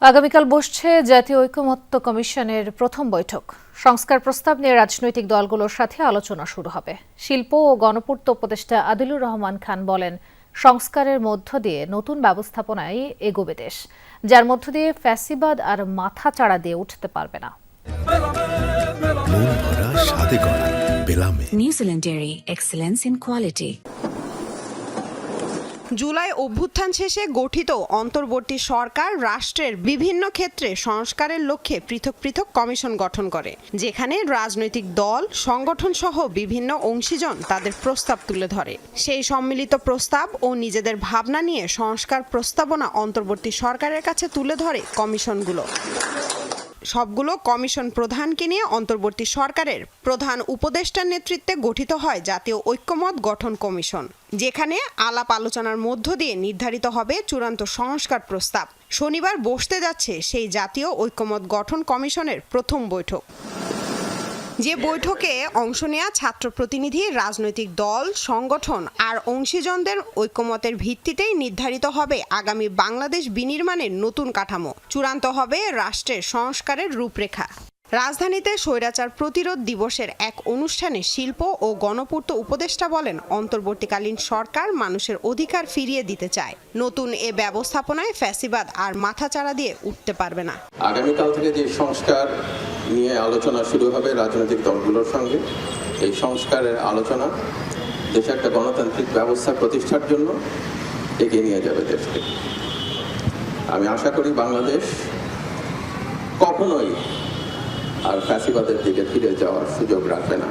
আগামীকাল বসছে জাতীয় ঐকমত্য কমিশনের প্রথম বৈঠক। সংস্কার প্রস্তাব নিয়ে রাজনৈতিক দলগুলোর সাথে আলোচনা শুরু হবে। শিল্প ও গণপূর্ত উপদেষ্টা আদিলুর রহমান খান বলেন সংস্কারের মধ্য দিয়ে নতুন ব্যবস্থাপনায় এগোবে দেশ। যার মধ্য দিয়ে ফ্যাসিবাদ আর মাথা চাড়া দিয়ে উঠতে পারবে না। মন এক্সেলেন্স ইন গড়া জুলাই অভ্যুত্থান শেষে গঠিত অন্তর্বর্তী সরকার রাষ্ট্রের বিভিন্ন ক্ষেত্রে সংস্কারের লক্ষ্যে পৃথক পৃথক কমিশন গঠন করে, যেখানে রাজনৈতিক দল, সংগঠন সহ বিভিন্ন অংশীজন তাদের প্রস্তাব তুলে ধরে। সেই সম্মিলিত প্রস্তাব ও নিজেদের ভাবনা নিয়ে সংস্কার প্রস্তাবনা অন্তর্বর্তী সরকারের কাছে তুলে ধরে কমিশনগুলো। সবগুলো কমিশন প্রধানকে নিয়ে অন্তর্বর্তী সরকারের প্রধান উপদেষ্টার নেতৃত্বে গঠিত হয় জাতীয় ঐক্যমত গঠন কমিশন, যেখানে আলাপ আলোচনার মধ্য দিয়ে নির্ধারিত হবে চূড়ান্ত সংস্কার প্রস্তাব। শনিবার বসতে যাচ্ছে সেই জাতীয় ঐক্যমত গঠন কমিশনের প্রথম বৈঠক। যে বৈঠকে অংশ নেয়া ছাত্র প্রতিনিধি, রাজনৈতিক দল, সংগঠন আর অংশীজনদের ঐক্যমতের ভিত্তিতেই নির্ধারিত হবে আগামী বাংলাদেশ বিনির্মাণের নতুন কাঠামো। চূড়ান্ত হবে রাষ্ট্রের সংস্কারের রূপরেখা। রাজধানীতে স্বৈরাচার প্রতিরোধ দিবসের এক অনুষ্ঠানে শিল্প ও গণপূর্ত উপদেষ্টা বলেন, অন্তর্বর্তীকালীন সরকার মানুষের অধিকার ফিরিয়ে দিতে চায়। নতুন এ ব্যবস্থাপনায় ফ্যাসিবাদ আর মাথাচাড়া দিয়ে উঠতে পারবে না। আগামীকাল থেকে যে সংস্কার নিয়ে আলোচনা শুরু হবে রাজনৈতিক দলগুলোর সঙ্গে। এই সংস্কারের আলোচনা দেশে একটা গণতান্ত্রিক ব্যবস্থা প্রতিষ্ঠার জন্য এগিয়ে নিয়ে যাবে দেশকে। আমি আশা করি বাংলাদেশ কখনোই আর ফ্যাসিবাদের দিকে ফিরে যাওয়ার সুযোগ রাখবে না।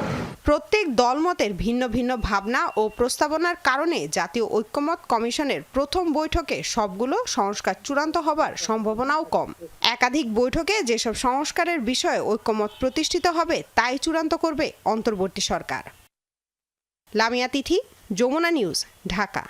প্রত্যেক দলমতের ভিন্ন ভিন্ন ভাবনা ও প্রস্তাবনার কারণে জাতীয় ঐক্যমত কমিশনের প্রথম বৈঠকে সবগুলো সংস্কার চূড়ান্ত হবার সম্ভাবনাও কম। একাধিক বৈঠকে যেসব সংস্কারের বিষয়ে ঐক্যমত প্রতিষ্ঠিত হবে, তাই চূড়ান্ত করবে অন্তর্বর্তী সরকার। লামিয়া তিথি, যমুনা নিউজ, ঢাকা।